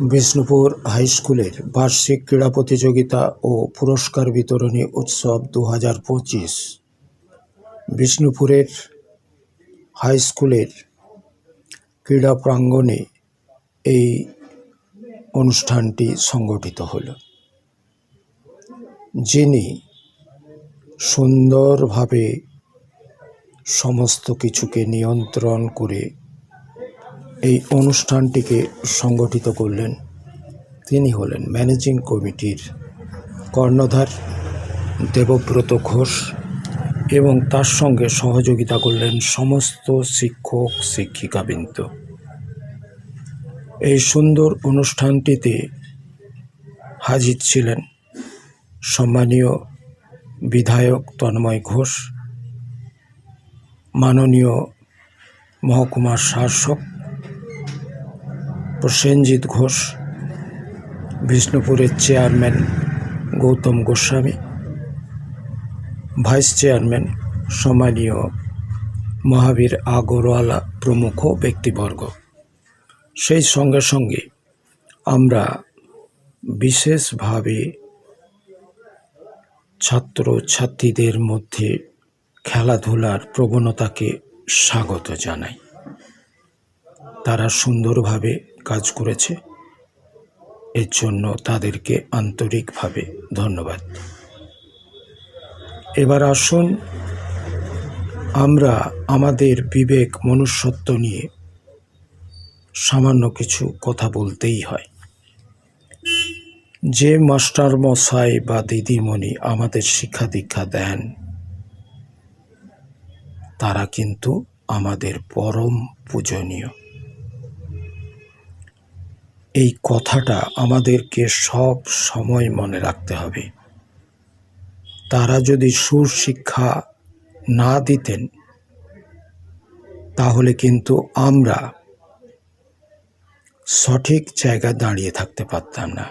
Bishnupur high স্কুলের বার্ষিক ক্রীড়া প্রতিযোগিতা ও পুরস্কার বিতরণী উৎসব দু হাজার পঁচিশ। বিষ্ণুপুরের হাই স্কুলের ক্রীড়া প্রাঙ্গণে এই অনুষ্ঠানটি সংগঠিত হল। যিনি সুন্দরভাবে সমস্ত কিছুকে নিয়ন্ত্রণ করে এই অনুষ্ঠানটিকে সংগঠিত করলেন তিনি হলেন ম্যানেজিং কমিটির কর্ণধার দেবব্রত ঘোষ এবং তার সঙ্গে সহযোগিতা করলেন সমস্ত শিক্ষক, শিক্ষিকাবৃন্দ। এই সুন্দর অনুষ্ঠানটিতে হাজির ছিলেন সম্মানীয় বিধায়ক তন্ময় ঘোষ, মাননীয় মহকুমার শাসক প্রসেনজিৎ ঘোষ, বিষ্ণুপুরের chairman Goutam Goswami, vice chairman সম্মানীয় মহাবীর আগরওয়ালা প্রমুখ ব্যক্তিবর্গ। সেই সঙ্গে সঙ্গে আমরা বিশেষভাবে ছাত্র ছাত্রীদের মধ্যে খেলাধুলার প্রবণতাকে স্বাগত জানাই। তারা সুন্দরভাবে কাজ করেছে। এর জন্য তাদেরকে আন্তরিকভাবে ধন্যবাদ। এবার আসুন আমরা আমাদের বিবেক মনুষ্যত্ব নিয়ে সামান্য কিছু কথা বলতেই হয়। যে মাস্টার মশাই বা দিদিমণি আমাদের শিক্ষা দীক্ষা দেন, তারা কিন্তু আমাদের পরম পূজনীয়। এই কথাটা আমাদেরকে সব সময় মনে রাখতে হবে। তারা যদি সুশিক্ষা না দিতেন, তাহলে কিন্তু আমরা সঠিক জায়গায় দাঁড়িয়ে থাকতে পারতাম না।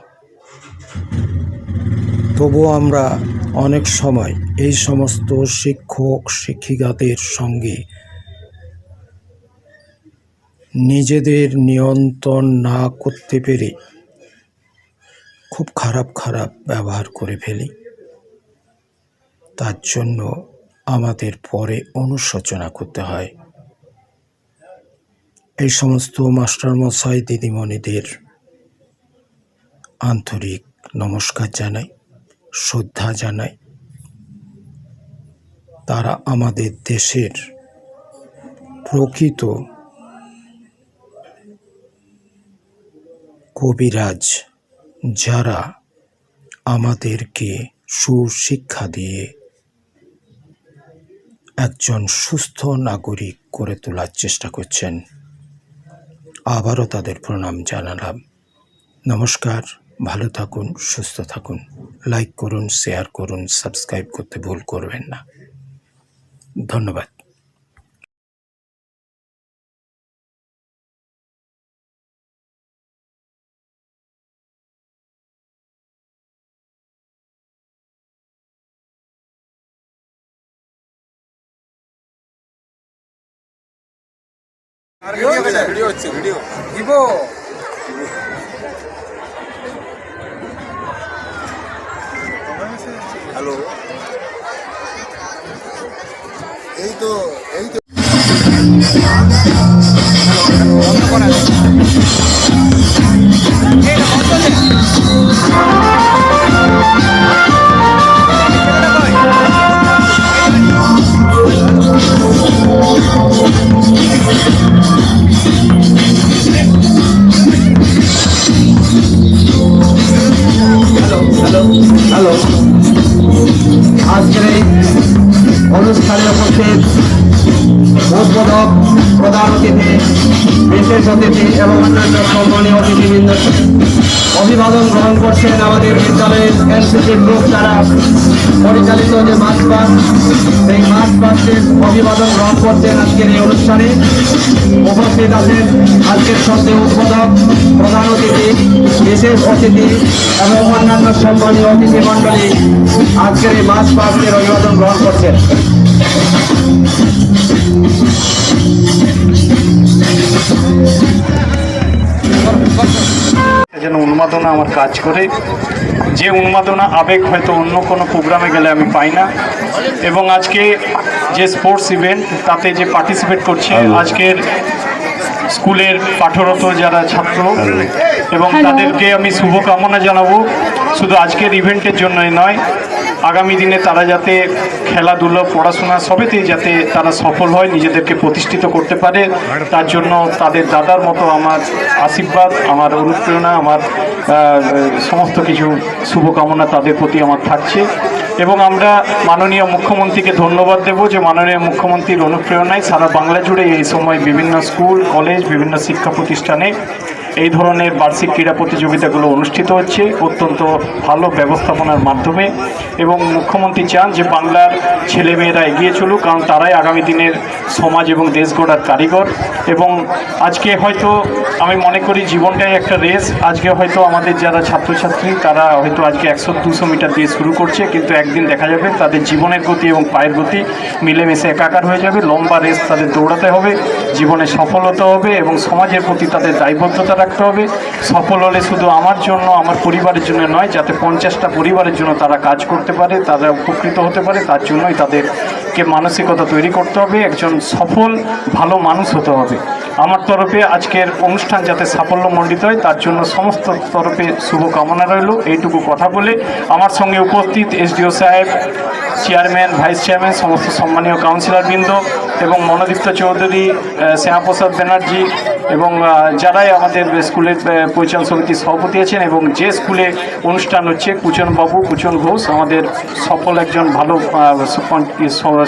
তবুও আমরা অনেক সময় এই সমস্ত শিক্ষক শিক্ষিকাদের সঙ্গে নিজেদের নিয়ন্ত্রণ না করতে পেরে খুব খারাপ খারাপ ব্যবহার করে ফেলি। তার জন্য আমাদের পরে অনুশোচনা করতে হয়। এই সমস্ত মাস্টারমশাই, দিদিমণিদের আন্তরিক নমস্কার জানাই, শ্রদ্ধা জানাই। তারা আমাদের দেশের প্রকৃত কবিরাজ, যারা আমাদেরকে সুশিক্ষা দিয়ে একজন সুস্থ নাগরিক করে তোলার চেষ্টা করছেন। আবারও তাদের প্রণাম জানালাম। নমস্কার, ভালো থাকুন, সুস্থ থাকুন। লাইক করুন, শেয়ার করুন, সাবস্ক্রাইব করতে ভুল করবেন না। ধন্যবাদ। ভিডিও হচ্ছে ভিডিও দিব হ্যালো এই তো এই তো উদ্বোধক প্রধান অতিথি বিশেষ অতিথি এবং অন্যান্য সম্মানীয় অতিথিবৃন্দ অভিবাদন গ্রহণ করছেন আমাদের বিদ্যালয়ের এনসিসি গ্রুপ দ্বারা। পরিচালিত যে পাস সেই মার্চ পাসের অভিবাদন গ্রহণ করছেন আজকের এই অনুষ্ঠানে। উপস্থিত আছেন আজকের সঙ্গে উদ্বোধক প্রধান অতিথি, বিশেষ অতিথি এবং অন্যান্য সম্মানীয় অতিথি মণ্ডলী আজকের এই মার্চ পাসের অভিবাদন গ্রহণ করছেন। যেন উন্মাদনা আমার কাজ করে। যে উন্মাদনা আবেগ হয়তো অন্য কোনো প্রোগ্রামে গেলে আমি পাই না। এবং আজকে যে স্পোর্টস ইভেন্ট তাতে যে পার্টিসিপেট করছে আজকের স্কুলের পাঠরত যারা ছাত্র এবং তাদেরকে আমি শুভকামনা জানাব। শুধু আজকের ইভেন্টের জন্যই নয় আগামী দিনে তারা যাতে খেলাধুলো, পড়াশোনা সবেতেই যাতে তারা সফল হয়, নিজেদেরকে প্রতিষ্ঠিত করতে পারে, তার জন্য তাদের দাদার মতো আমার আশীর্বাদ, আমার অনুপ্রেরণা, আমার সমস্ত কিছু শুভকামনা তাদের প্রতি আমার থাকছে। এবং আমরা মাননীয় মুখ্যমন্ত্রীকে ধন্যবাদ দেব যে মাননীয় মুখ্যমন্ত্রীর অনুপ্রেরণায় সারা বাংলা জুড়ে এই সময় বিভিন্ন স্কুল, কলেজ, বিভিন্ন শিক্ষা প্রতিষ্ঠানে এই ধরনের বার্ষিক ক্রীড়া প্রতিযোগিতাগুলো অনুষ্ঠিত হচ্ছে অত্যন্ত ভালো ব্যবস্থাপনার মাধ্যমে এবং মুখ্যমন্ত্রী চান যে বাংলার ছেলেমেয়েরা এগিয়ে চলুক, কারণ তারাই আগামী দিনের সমাজ এবং দেশ গড়ার কারিগর। এবং আজকে হয়তো আমি মনে করি জীবনটাই একটা রেস। আজকে হয়তো আমাদের যারা ছাত্রছাত্রী, তারা হয়তো আজকে একশো দুশো মিটার দিয়ে শুরু করছে, কিন্তু একদিন দেখা যাবে তাদের জীবনের গতি এবং পায়ের গতি মিলেমিশে একাকার হয়ে যাবে। লম্বা রেস তাদের দৌড়াতে হবে, জীবনে সফল হবে এবং সমাজের প্রতি তাদের দায়বদ্ধতা রাখতে হবে। সফল হলে শুধু আমার জন্য, আমার পরিবারের জন্য নয়, যাতে পঞ্চাশটা পরিবারের জন্য তারা কাজ করতে পারে, তারা উপকৃত হতে পারে, তার জন্যই তাদেরকে মানসিকতা তৈরি করতে হবে, একজন সফল, ভালো মানুষ হতে হবে। আমার তরফে আজকের অনুষ্ঠান যাতে সাফল্যমণ্ডিত হয়, তার জন্য সমস্ত তরফে শুভকামনা রইল, এইটুকু কথা বলে। আমার সঙ্গে উপস্থিত এসডিও সাহেব চেয়ারম্যান ভাইস চেয়ারম্যান সমস্ত সম্মানীয় কাউন্সিলরবৃন্দ এবং মনোদীপ্ত চৌধুরী শ্যামাপ্রসাদ ব্যানার্জি এবং যারাই আমাদের স্কুলের পরিচালন সমিতির সভাপতি আছেন এবং যে স্কুলে অনুষ্ঠান হচ্ছে কুচন বাবু কুচন ঘোষ, আমাদের সফল একজন ভালো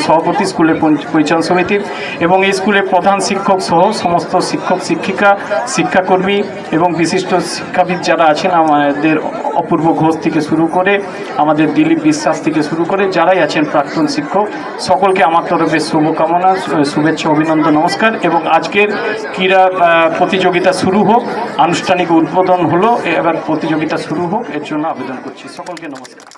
সভাপতি স্কুলের পরিচালন সমিতির এবং এই স্কুলের প্রধান শিক্ষক সহ সমস্ত শিক্ষক, শিক্ষিকা, শিক্ষাকর্মী এবং বিশিষ্ট শিক্ষাবিদ যারা আছেন আমাদের অপূর্ব ঘোষ থেকে শুরু করে আমাদের দিলীপ বিশ্বাস থেকে শুরু করে যারাই আছেন প্রাক্তন শিক্ষক, সকলকে আমার তরফে শুভকামনা, শুভেচ্ছা, অভিনন্দন, নমস্কার এবং আজকের ক্রীড়া প্রতিযোগিতা শুরু হোক, আনুষ্ঠানিক উদ্বোধন হলো, এবার প্রতিযোগিতা শুরু হোক, এর জন্য আবেদন করছি। সকলকে নমস্কার।